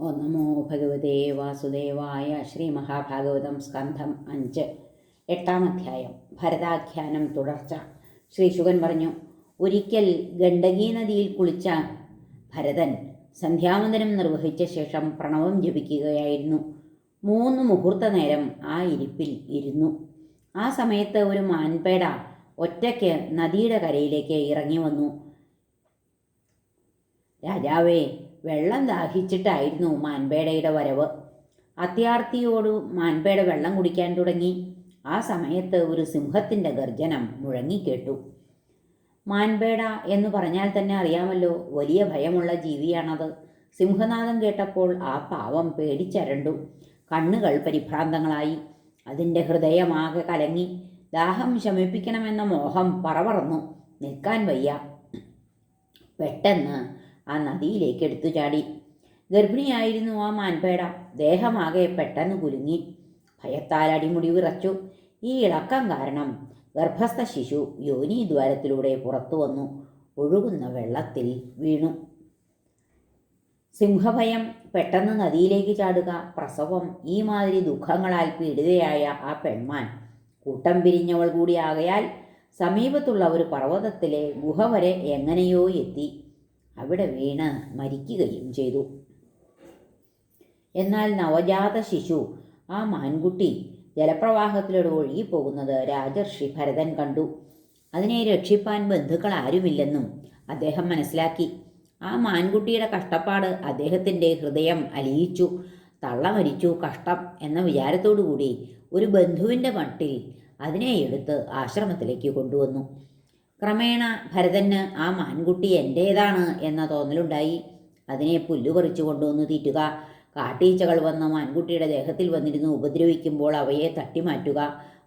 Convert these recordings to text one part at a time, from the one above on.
ഓ നമോ ഭഗവതേ വാസുദേവായ ശ്രീ മഹാഭാഗവതം സ്കന്ധം അഞ്ച്. എട്ടാം അധ്യായം. ഭരതാഖ്യാനം തുടർച്ച. ശ്രീ ശുഗൻ പറഞ്ഞു ഒരിക്കൽ ഗണ്ഡകി നദിയിൽ കുളിച്ച ഭരതൻ സന്ധ്യാവന്തരം നിർവഹിച്ച ശേഷം പ്രണവം ജപിക്കുകയായിരുന്നു. മൂന്ന് മുഹൂർത്ത നേരം ആ ഇരിപ്പിൽ ഇരുന്നു. ആ സമയത്ത് ഒരു മാൻപേട ഒറ്റയ്ക്ക് നദിയുടെ കരയിലേക്ക് ഇറങ്ങി വന്നു. രാജാവേ വെള്ളം ദാഹിച്ചിട്ടായിരുന്നു മാൻപേടയുടെ വരവ്. അത്യാർത്തിയോട് മാൻപേട വെള്ളം കുടിക്കാൻ തുടങ്ങി. ആ സമയത്ത് ഒരു സിംഹത്തിന്റെ ഗർജനം മുഴങ്ങിക്കേട്ടു മാൻപേട എന്ന് പറഞ്ഞാൽ തന്നെ അറിയാമല്ലോ വലിയ ഭയമുള്ള ജീവിയാണത്. സിംഹനാഥം കേട്ടപ്പോൾ ആ പാവം പേടിച്ചരണ്ടു. കണ്ണുകൾ പരിഭ്രാന്തങ്ങളായി. അതിന്റെ ഹൃദയമാകെ കലങ്ങി. ദാഹം ശമിപ്പിക്കണമെന്ന മോഹം പറവറന്നു. നിൽക്കാൻ വയ്യ. പെട്ടെന്ന് ആ നദിയിലേക്ക് എടുത്തു ചാടി. ഗർഭിണിയായിരുന്നു ആ മാൻപേട. ദേഹമാകെ പെട്ടെന്ന് കുലുങ്ങി. ഭയത്താൽ അടിമുടി വിറച്ചു. ഈ ഇളക്കം കാരണം ഗർഭസ്ഥ ശിശു യോനി ദ്വാരത്തിലൂടെ പുറത്തു വന്നു. ഒഴുകുന്ന വെള്ളത്തിൽ വീണു. സിംഹഭയം പെട്ടെന്ന് നദിയിലേക്ക് ചാടുക. പ്രസവം ഈ മാതിരി ദുഃഖങ്ങളാൽ പീഡിതയായ ആ പെൺമാൻ കൂട്ടം പിരിഞ്ഞവൾ കൂടിയാകയാൽ സമീപത്തുള്ള ഒരു പർവതത്തിലെ ഗുഹ വരെ എങ്ങനെയോ എത്തി. അവിടെ വീണ് മരിക്കുകയും ചെയ്തു. എന്നാൽ നവജാത ശിശു ആ മാൻകുട്ടി ജലപ്രവാഹത്തിലൂടെ ഒഴുകിപ്പോകുന്നത് രാജർഷി ഭരതൻ കണ്ടു. അതിനെ രക്ഷിപ്പാൻ ബന്ധുക്കൾ ആരുമില്ലെന്നും അദ്ദേഹം മനസ്സിലാക്കി. ആ മാൻകുട്ടിയുടെ കഷ്ടപ്പാട് അദ്ദേഹത്തിന്റെ ഹൃദയം അലിയിച്ചു. തള്ള മരിച്ചു കഷ്ടം എന്ന വിചാരത്തോടുകൂടി ഒരു ബന്ധുവിന്റെ മട്ടിൽ അതിനെ എടുത്ത് ആശ്രമത്തിലേക്ക് കൊണ്ടുവന്നു. ക്രമേണ ഭരതന് ആ മാൻകുട്ടി എന്റേതാണ് എന്ന തോന്നലുണ്ടായി. അതിനെ പുല്ലു പറിച്ചു കൊണ്ടുവന്ന് തീറ്റുക. കാട്ടീച്ചകൾ വന്ന മാൻകുട്ടിയുടെ ദേഹത്തിൽ വന്നിരുന്ന് ഉപദ്രവിക്കുമ്പോൾ അവയെ തട്ടിമാറ്റുക.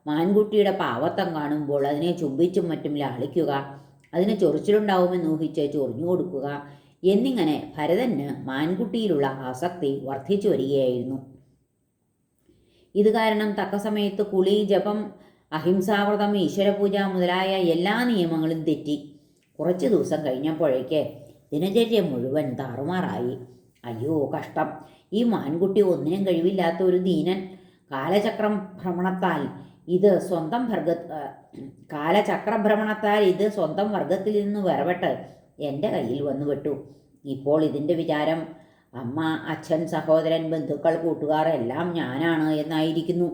മാൻകുട്ടിയുടെ പാവത്തം കാണുമ്പോൾ അതിനെ ചുംബിച്ചും മറ്റും ലാളിക്കുക. അതിന് ചൊറിച്ചിലുണ്ടാവുമെന്ന് ഊഹിച്ച് ചൊറിഞ്ഞു കൊടുക്കുക. എന്നിങ്ങനെ ഭരതന് മാൻകുട്ടിയിലുള്ള ആസക്തി വർദ്ധിച്ചു വരികയായിരുന്നു. ഇത് കാരണം തക്ക സമയത്ത് കുളി ജപം അഹിംസാവ്രതം ഈശ്വരപൂജ മുതലായ എല്ലാ നിയമങ്ങളും തെറ്റി. കുറച്ച് ദിവസം കഴിഞ്ഞപ്പോഴേക്ക് ദിനചര്യ മുഴുവൻ താറുമാറായി. അയ്യോ കഷ്ടം. ഈ മാൻകുട്ടി ഒന്നിനും കഴിവില്ലാത്ത ഒരു ദീനൻ. കാലചക്രം ഭ്രമണത്താൽ ഇത് സ്വന്തം വർഗ കാലചക്രഭ്രമണത്താൽ ഇത് സ്വന്തം വർഗത്തിൽ നിന്ന് വരവട്ട് എന്റെ കയ്യിൽ വന്നു വിട്ടു ഇപ്പോൾ ഇതിന്റെ വിചാരം അമ്മ അച്ഛൻ സഹോദരൻ ബന്ധുക്കൾ കൂട്ടുകാർ എല്ലാം ഞാനാണ് എന്നായിരിക്കുന്നു.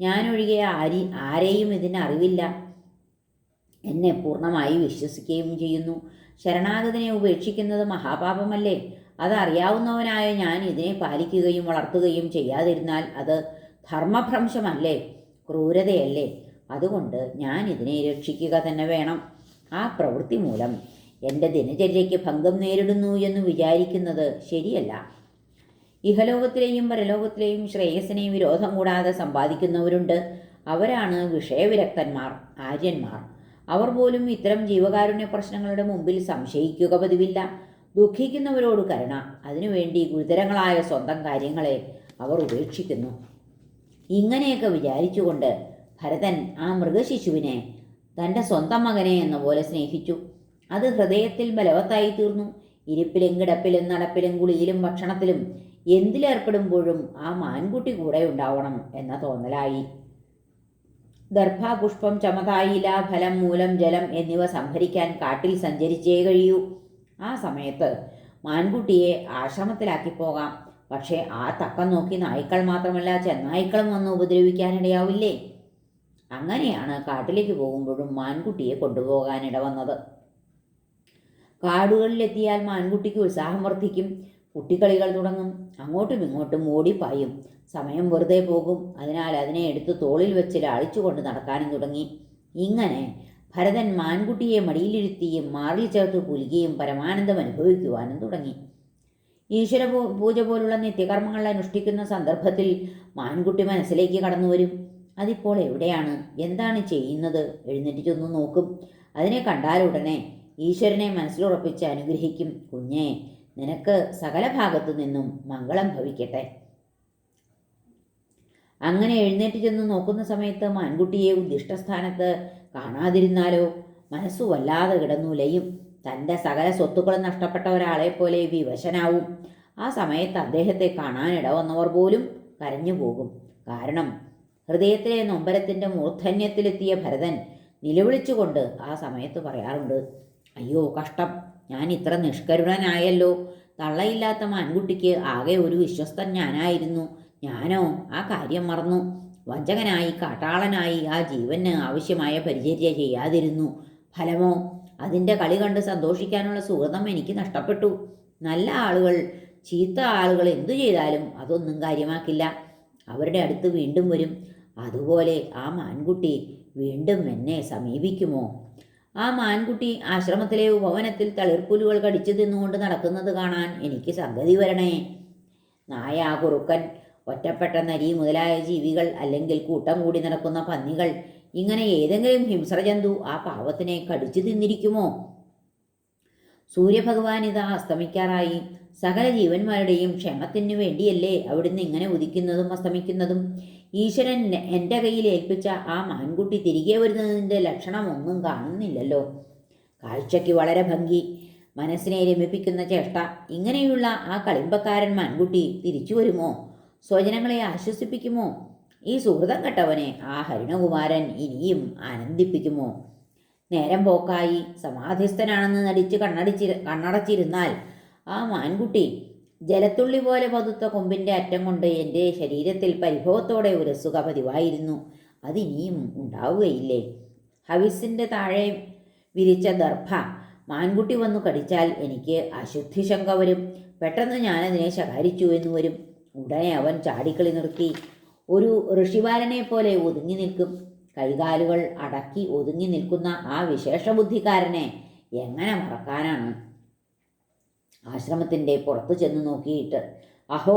ഞാനൊഴികെ ആരി ആരെയും ഇതിന് അറിവില്ല. എന്നെ പൂർണമായി വിശ്വസിക്കുകയും ചെയ്യുന്നു. ശരണാഗതനെ ഉപേക്ഷിക്കുന്നത് മഹാപാപമല്ലേ? അതറിയാവുന്നവനായ ഞാൻ ഇതിനെ പാലിക്കുകയും വളർത്തുകയും ചെയ്യാതിരുന്നാൽ അത് ധർമ്മഭ്രംശമല്ലേ? ക്രൂരതയല്ലേ? അതുകൊണ്ട് ഞാൻ ഇതിനെ രക്ഷിക്കുക തന്നെ വേണം. ആ പ്രവൃത്തി മൂലം എന്റെ ദിനചര്യയ്ക്ക് ഭംഗം നേരിടുന്നു എന്ന് വിചാരിക്കുന്നത് ശരിയല്ല. ഇഹലോകത്തിലെയും പരലോകത്തിലെയും ശ്രേയസിനെ വിരോധം കൂടാതെ സമ്പാദിക്കുന്നവരുണ്ട്. അവരാണ് വിഷയവിരക്തന്മാർ ആര്യന്മാർ. അവർ പോലും ഇത്തരം ജീവകാരുണ്യ പ്രശ്നങ്ങളുടെ മുമ്പിൽ സംശയിക്കുക പതിവില്ല. ദുഃഖിക്കുന്നവരോട് കരുണ. അതിനുവേണ്ടി ഗുരുതരങ്ങളായ സ്വന്തം കാര്യങ്ങളെ അവർ ഉപേക്ഷിക്കുന്നു. ഇങ്ങനെയൊക്കെ വിചാരിച്ചുകൊണ്ട് ഭരതൻ ആ മൃഗശിശുവിനെ തന്റെ സ്വന്തം മകനെ എന്ന പോലെ സ്നേഹിച്ചു. അത് ഹൃദയത്തിൽ ബലവത്തായി തീർന്നു ഇരിപ്പിലും കിടപ്പിലും നടപ്പിലും കുളിയിലും ഭക്ഷണത്തിലും എന്തിലേർപ്പെടുമ്പോഴും ആ മാൻകുട്ടി കൂടെ ഉണ്ടാവണം എന്ന തോന്നലായി. ദർഭാപുഷ്പം ചമതായില ഫലം മൂലം ജലം എന്നിവ സംഭരിക്കാൻ കാട്ടിൽ സഞ്ചരിച്ചേ കഴിയൂ. ആ സമയത്ത് മാൻകുട്ടിയെ ആശ്രമത്തിലാക്കി പോകാം. പക്ഷേ ആ തക്കം നോക്കി നായ്ക്കൾ മാത്രമല്ല ചെന്നായ്ക്കളും വന്ന് ഉപദ്രവിക്കാനിടയാവില്ലേ? അങ്ങനെയാണ് കാട്ടിലേക്ക് പോകുമ്പോഴും മാൻകുട്ടിയെ കൊണ്ടുപോകാനിട വന്നത് കാടുകളിലെത്തിയാൽ മാൻകുട്ടിക്ക് ഉത്സാഹം വർദ്ധിക്കും. കുട്ടിക്കളികൾ തുടങ്ങും. അങ്ങോട്ടും ഇങ്ങോട്ടും ഓടിപ്പായും സമയം വെറുതെ പോകും. അതിനാൽ അതിനെ എടുത്ത് തോളിൽ വെച്ച് ലാളിച്ചുകൊണ്ട് നടക്കാനും തുടങ്ങി. ഇങ്ങനെ ഭരതൻ മാൻകുട്ടിയെ മടിയിലിരുത്തിയും മാറിൽ ചേർത്ത് പുലുകയും പരമാനന്ദം അനുഭവിക്കുവാനും തുടങ്ങി. ഈശ്വര പൂജ പോലുള്ള നിത്യകർമ്മങ്ങൾ അനുഷ്ഠിക്കുന്ന സന്ദർഭത്തിൽ മാൻകുട്ടി മനസ്സിലേക്ക് കടന്നു വരും. അതിപ്പോൾ എവിടെയാണ്? എന്താണ് ചെയ്യുന്നത്? എഴുന്നേറ്റ് ചെന്ന് നോക്കും. അതിനെ കണ്ടാലുടനെ ഈശ്വരനെ മനസ്സിലുറപ്പിച്ച് അനുഗ്രഹിക്കും കുഞ്ഞേ. നിനക്ക് സകല ഭാഗത്തു നിന്നും മംഗളം ഭവിക്കട്ടെ. അങ്ങനെ എഴുന്നേറ്റ് ചെന്ന് നോക്കുന്ന സമയത്ത് മാൻകുട്ടിയെ ഉദ്ദിഷ്ടസ്ഥാനത്ത് കാണാതിരുന്നാലോ? മനസ്സു വല്ലാതെ കിടന്നുലയും തന്റെ സകല സ്വത്തുക്കളും നഷ്ടപ്പെട്ട ഒരാളെ പോലെ വിവശനാവും. ആ സമയത്ത് അദ്ദേഹത്തെ കാണാനിട വന്നവർ പോലും കരഞ്ഞു പോകും. കാരണം ഹൃദയത്തിലെ നൊമ്പരത്തിന്റെ മൂർധന്യത്തിലെത്തിയ ഭരതൻ നിലവിളിച്ചുകൊണ്ട് ആ സമയത്ത് പറയാറുണ്ട് അയ്യോ കഷ്ടം. ഞാൻ ഇത്ര നിഷ്കരുണനായല്ലോ. തള്ളയില്ലാത്ത മാൻകുട്ടിക്ക് ആകെ ഒരു വിശ്വസ്തൻ ഞാനായിരുന്നു. ഞാനോ? ആ കാര്യം മറന്നു. വഞ്ചകനായി കാട്ടാളനായി ആ ജീവന് ആവശ്യമായ പരിചര്യ ചെയ്യാതിരുന്നു. ഫലമോ? അതിന്റെ കളി കണ്ട് സന്തോഷിക്കാനുള്ള സുഹൃതം എനിക്ക് നഷ്ടപ്പെട്ടു. നല്ല ആളുകൾ ചീത്ത ആളുകൾ എന്തു ചെയ്താലും അതൊന്നും കാര്യമാക്കില്ല. അവരുടെ അടുത്ത് വീണ്ടും വരും. അതുപോലെ ആ മാൻകുട്ടി വീണ്ടും എന്നെ സമീപിക്കുമോ? ആ മാൻകുട്ടി ആശ്രമത്തിലെ ഉപവനത്തിൽ തളിർപ്പുലുകൾ കടിച്ചു തിന്നുകൊണ്ട് നടക്കുന്നത് കാണാൻ എനിക്ക് സംഗതി വരണേ. നായ കുറുക്കൻ ഒറ്റപ്പെട്ട നരി മുതലായ ജീവികൾ അല്ലെങ്കിൽ കൂട്ടം കൂടി നടക്കുന്ന പന്നികൾ ഇങ്ങനെ ഏതെങ്കിലും ഹിംസ്രജന്തു ആ പാവത്തിനെ കടിച്ചു തിന്നിരിക്കുമോ? സൂര്യഭഗവാൻ ഇതാ അസ്തമിക്കാറായി. സകല ജീവന്മാരുടെയും ക്ഷേമത്തിനു വേണ്ടിയല്ലേ അവിടുന്ന് ഇങ്ങനെ ഉദിക്കുന്നതും അസ്തമിക്കുന്നതും? ഈശ്വരൻ എന്റെ കയ്യിൽ ഏൽപ്പിച്ച ആ മാൻകുട്ടി തിരികെ വരുന്നതിന്റെ ലക്ഷണമൊന്നും കാണുന്നില്ലല്ലോ. കാഴ്ചയ്ക്ക് വളരെ ഭംഗി. മനസ്സിനെ രമിപ്പിക്കുന്ന ചേഷ്ട. ഇങ്ങനെയുള്ള ആ കളിമ്പക്കാരൻ മാൻകുട്ടി തിരിച്ചു വരുമോ? സ്വജനങ്ങളെ ആശ്വസിപ്പിക്കുമോ? ഈ സുഹൃതം കെട്ടവനെ ആ ഹരിണകുമാരൻ ഇനിയും ആനന്ദിപ്പിക്കുമോ? നേരം പോക്കായി. സമാധിസ്ഥനാണെന്ന് നടിച്ച് കണ്ണടിച്ചി കണ്ണടച്ചിരുന്നാൽ ആ മാൻകുട്ടി ജലത്തുള്ളി പോലെ പതുത്ത കൊമ്പിന്റെ അറ്റം കൊണ്ട് എന്റെ ശരീരത്തിൽ പരിഭവത്തോടെ ഉരസുക പതിവായിരുന്നു അതിനിയും ഉണ്ടാവുകയില്ലേ? ഹവിസിന്റെ താഴെ വിരിച്ച ദർഭ മാൻകുട്ടി വന്നു കടിച്ചാൽ എനിക്ക് അശുദ്ധി ശങ്ക വരും. പെട്ടെന്ന് ഞാനതിനെ ശകാരിച്ചു എന്ന് വരും. ഉടനെ അവൻ ചാടിക്കളി നിർത്തി. ഒരു ഋഷിവാരനെ പോലെ ഒതുങ്ങി നിൽക്കും. കൈകാലുകൾ അടക്കി ഒതുങ്ങി നിൽക്കുന്ന ആ വിശേഷബുദ്ധിക്കാരനെ എങ്ങനെ മറക്കാനാണ്? ആശ്രമത്തിന്റെ പുറത്തു ചെന്ന് നോക്കിയിട്ട് അഹോ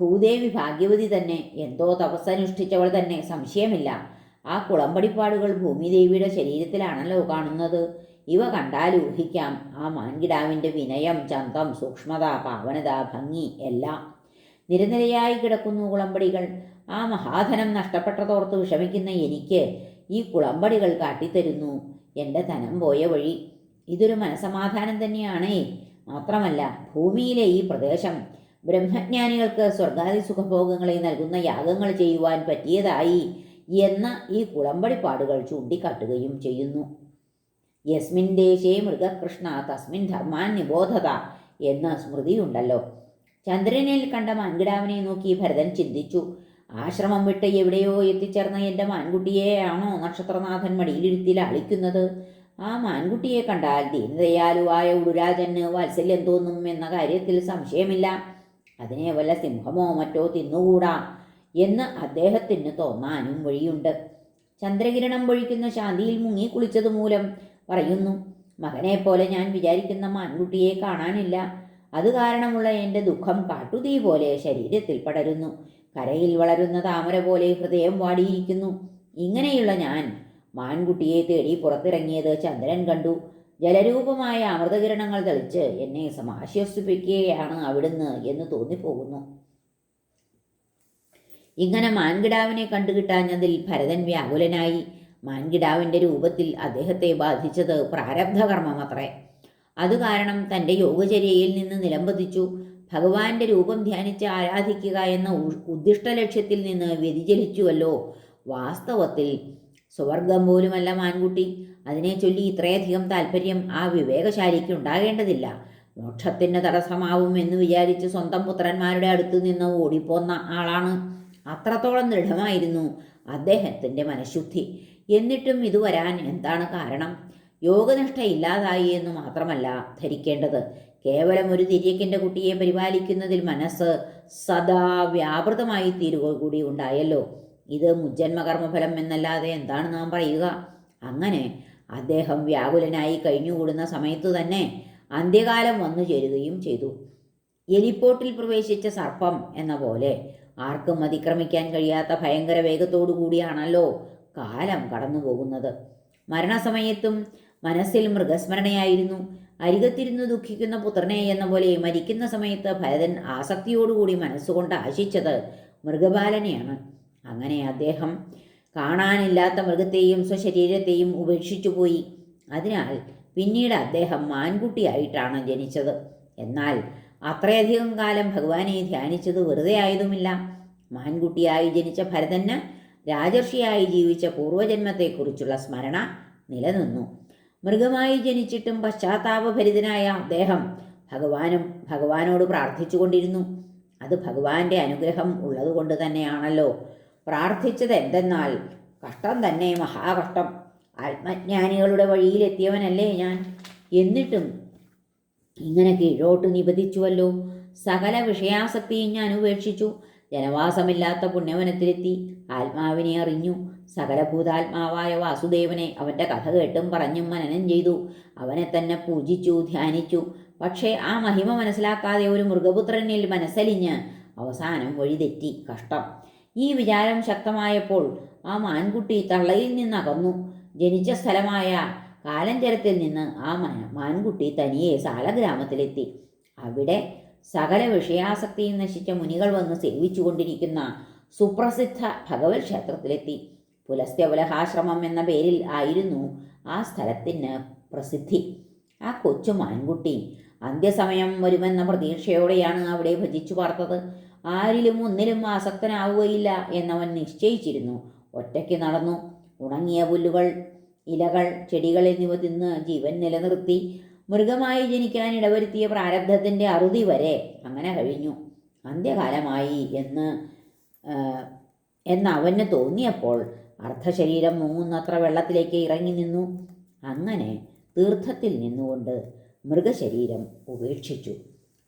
ഭൂദേവി ഭാഗ്യവതി തന്നെ എന്തോ തപസ്സനുഷ്ഠിച്ചവൾ തന്നെ സംശയമില്ല. ആ കുളമ്പടിപ്പാടുകൾ ഭൂമിദേവിയുടെ ശരീരത്തിലാണല്ലോ കാണുന്നത്. ഇവ കണ്ടാൽ ഊഹിക്കാം ആ മാൻകിടാവിന്റെ വിനയം ചന്തം സൂക്ഷ്മത പാവനത ഭംഗി എല്ലാം. നിരനിരയായി കിടക്കുന്നു കുളമ്പടികൾ. ആ മഹാധനം നഷ്ടപ്പെട്ടതോർത്ത് വിഷമിക്കുന്ന എനിക്ക് ഈ കുളമ്പടികൾ കാട്ടിത്തരുന്നു. എന്റെ ധനം പോയ വഴി. ഇതൊരു മനസമാധാനം തന്നെയാണേ. മാത്രമല്ല ഭൂമിയിലെ ഈ പ്രദേശം ബ്രഹ്മജ്ഞാനികൾക്ക് സ്വർഗാദി സുഖഭോഗങ്ങളെ നൽകുന്ന യാഗങ്ങൾ ചെയ്യുവാൻ പറ്റിയതായി എന്ന ഈ കുളമ്പടിപ്പാടുകൾ ചൂണ്ടിക്കാട്ടുകയും ചെയ്യുന്നു. യസ്മിൻ ദേശേ മൃഗകൃഷ്ണ തസ്മിൻ ധർമാൻ നിബോധത എന്ന സ്മൃതിയുണ്ടല്ലോ. ചന്ദ്രനിൽ കണ്ട മാൻകിടാവിനെ നോക്കി ഭരതൻ ചിന്തിച്ചു. ആശ്രമം വിട്ട് എവിടെയോ എത്തിച്ചേർന്ന എന്റെ മാൻകുട്ടിയെയാണോ നക്ഷത്രനാഥൻ മടിയിലിരുത്തി ലാളിക്കുന്നത്? ആ മാൻകുട്ടിയെ കണ്ടാൽ ദീനദയാലുവായ ഉടുരാജന് വാത്സല്യം തോന്നും എന്ന കാര്യത്തിൽ സംശയമില്ല. അതിനെ വല്ല സിംഹമോ മറ്റോ തിന്നുകൂടാ എന്ന് അദ്ദേഹത്തിന് തോന്നാനും വഴിയുണ്ട്. ചന്ദ്രകിരണം പൊഴിക്കുന്ന ശാന്തിയിൽ മുങ്ങി കുളിച്ചതുമൂലം പറയുന്നു മകനെ പോലെ ഞാൻ വിചാരിക്കുന്ന മാൻകുട്ടിയെ കാണാനില്ല. അത് കാരണമുള്ള എന്റെ ദുഃഖം കാട്ടുതീ പോലെ ശരീരത്തിൽ പടരുന്നു. കരയിൽ വളരുന്ന താമര പോലെ ഹൃദയം വാടിയിരിക്കുന്നു. ഇങ്ങനെയുള്ള ഞാൻ മാൻകുട്ടിയെ തേടി പുറത്തിറങ്ങിയത് ചന്ദ്രൻ കണ്ടു. ജലരൂപമായ അമൃതകിരണങ്ങൾ തെളിച്ച് എന്നെ സമാശ്വസിപ്പിക്കുകയാണ് അവിടുന്ന് എന്ന് തോന്നിപ്പോകുന്നു. ഇങ്ങനെ മാൻകിടാവിനെ കണ്ടുകിട്ടാഞ്ഞതിൽ ഭരതൻ വ്യാകുലനായി. മാൻകിടാവിന്റെ രൂപത്തിൽ അദ്ദേഹത്തെ ബാധിച്ചത് പ്രാരബ്ധകർമ്മമത്രേ. അത് കാരണം തന്റെ യോഗചര്യയിൽ നിന്ന് നിലംപതിച്ചു. ഭഗവാന്റെ രൂപം ധ്യാനിച്ച് ആരാധിക്കുക എന്ന ഉദ്ദിഷ്ട ലക്ഷ്യത്തിൽ നിന്ന് വ്യതിചലിച്ചുവല്ലോ വാസ്തവത്തിൽ. സ്വർഗം പോലുമല്ല മാൻകുട്ടി. അതിനെ ചൊല്ലി ഇത്രയധികം താല്പര്യം ആ വിവേകശാലിക്ക് ഉണ്ടാകേണ്ടതില്ല. മോക്ഷത്തിന് തടസ്സമാവും എന്ന് വിചാരിച്ച് സ്വന്തം പുത്രന്മാരുടെ അടുത്ത് നിന്ന് ഓടിപ്പോന്ന ആളാണ്. അത്രത്തോളം ദൃഢമായിരുന്നു അദ്ദേഹത്തിന്റെ മനഃശുദ്ധി. എന്നിട്ടും ഇത് വരാൻ എന്താണ് കാരണം? യോഗനിഷ്ഠ ഇല്ലാതായി എന്ന് മാത്രമല്ല ധരിക്കേണ്ടത്. കേവലം ഒരു തിര്യക്കിന്റെ കുട്ടിയെ പരിപാലിക്കുന്നതിൽ മനസ്സ് സദാ വ്യാപൃതമായി തീരുക കൂടി ഉണ്ടായല്ലോ. ഇത് മുജ്ജന്മകർമ്മഫലം എന്നല്ലാതെ എന്താണ് നാം പറയുക? അങ്ങനെ അദ്ദേഹം വ്യാകുലനായി കഴിഞ്ഞുകൂടുന്ന സമയത്തു തന്നെ അന്ത്യകാലം വന്നു ചേരുകയും ചെയ്തു. എലിപ്പോട്ടിൽ പ്രവേശിച്ച സർപ്പം എന്ന പോലെ ആർക്കും അതിക്രമിക്കാൻ കഴിയാത്ത ഭയങ്കര വേഗത്തോടു കൂടിയാണല്ലോ കാലം കടന്നു പോകുന്നത് മരണസമയത്തും മനസ്സിൽ മൃഗസ്മരണയായിരുന്നു. അരികത്തിരുന്ന് ദുഃഖിക്കുന്ന പുത്രനെ എന്ന പോലെ മരിക്കുന്ന സമയത്ത് ഭരതൻ ആസക്തിയോടുകൂടി മനസ്സുകൊണ്ട് ആശിച്ചത് മൃഗപാലനെയാണ് അങ്ങനെ അദ്ദേഹം കാണാനില്ലാത്ത മൃഗത്തെയും സ്വശരീരത്തെയും ഉപേക്ഷിച്ചു പോയി. അതിനാൽ പിന്നീട് അദ്ദേഹം മാൻകുട്ടിയായിട്ടാണ് ജനിച്ചത്. എന്നാൽ അത്രയധികം കാലം ഭഗവാനെ ധ്യാനിച്ചത് വെറുതെ ആയതുമില്ല. മാൻകുട്ടിയായി ജനിച്ച ഭരതന് രാജർഷിയായി ജീവിച്ച പൂർവജന്മത്തെക്കുറിച്ചുള്ള സ്മരണ നിലനിന്നു. മൃഗമായി ജനിച്ചിട്ടും പശ്ചാത്താപഭരിതനായ അദ്ദേഹം ഭഗവാനും ഭഗവാനോട് പ്രാർത്ഥിച്ചുകൊണ്ടിരുന്നു. അത് ഭഗവാന്റെ അനുഗ്രഹം ഉള്ളതുകൊണ്ട് തന്നെയാണല്ലോ. പ്രാർത്ഥിച്ചത് എന്തെന്നാൽ കഷ്ടം തന്നെ മഹാകഷ്ടം. ആത്മജ്ഞാനികളുടെ വഴിയിലെത്തിയവനല്ലേ ഞാൻ. എന്നിട്ടും ഇങ്ങനെ കീഴോട്ട് നിപതിച്ചുവല്ലോ സകല വിഷയാസക്തിയും ഞാൻ ഉപേക്ഷിച്ചു. ജനവാസമില്ലാത്ത പുണ്യവനത്തിലെത്തി. ആത്മാവിനെ അറിഞ്ഞു. സകലഭൂതാത്മാവായ വാസുദേവനെ അവന്റെ കഥ കേട്ടും പറഞ്ഞും മനനം ചെയ്തു. അവനെ തന്നെ പൂജിച്ചു ധ്യാനിച്ചു. പക്ഷേ ആ മഹിമ മനസ്സിലാക്കാതെ ഒരു മൃഗപുത്രനിൽ മനസ്സലിഞ്ഞ് അവസാനം വഴിതെറ്റി. കഷ്ടം. ഈ വിചാരം ശക്തമായപ്പോൾ ആ മാൻകുട്ടി തള്ളയിൽ നിന്നകന്നു. ജനിച്ച സ്ഥലമായ കാലഞ്ചരത്തിൽ നിന്ന് ആ മാൻകുട്ടി തനിയെ സാലഗ്രാമത്തിലെത്തി. അവിടെ സകല വിഷയാസക്തിയും നശിച്ച മുനികൾ വന്ന് സേവിച്ചുകൊണ്ടിരിക്കുന്ന സുപ്രസിദ്ധ ഭഗവത് ക്ഷേത്രത്തിലെത്തി. പുലസ്ത്യപുലഹാശ്രമം എന്ന പേരിൽ ആയിരുന്നു ആ സ്ഥലത്തിന് പ്രസിദ്ധി. ആ കൊച്ചു മാൻകുട്ടി അന്ത്യസമയം വരുമെന്ന പ്രതീക്ഷയോടെയാണ് അവിടെ ഭജിച്ചു പാർത്തത്. ആരിലും ഒന്നിലും ആസക്തനാവുകയില്ല എന്നവൻ നിശ്ചയിച്ചിരുന്നു. ഒറ്റയ്ക്ക് നടന്നു. ഉണങ്ങിയ പുല്ലുകൾ ഇലകൾ ചെടികൾ എന്നിവ തിന്ന് ജീവൻ നിലനിർത്തി മൃഗമായി ജനിക്കാൻ ഇടവരുത്തിയ പ്രാരബ്ധത്തിന്റെ അറുതി വരെ അങ്ങനെ കഴിഞ്ഞു. അന്ത്യകാലമായി എന്ന് എന്ന് തോന്നിയപ്പോൾ അർദ്ധശരീരം മുങ്ങുന്നത്ര വെള്ളത്തിലേക്ക് ഇറങ്ങി നിന്നു. അങ്ങനെ തീർത്ഥത്തിൽ നിന്നുകൊണ്ട് മൃഗശരീരം ഉപേക്ഷിച്ചു.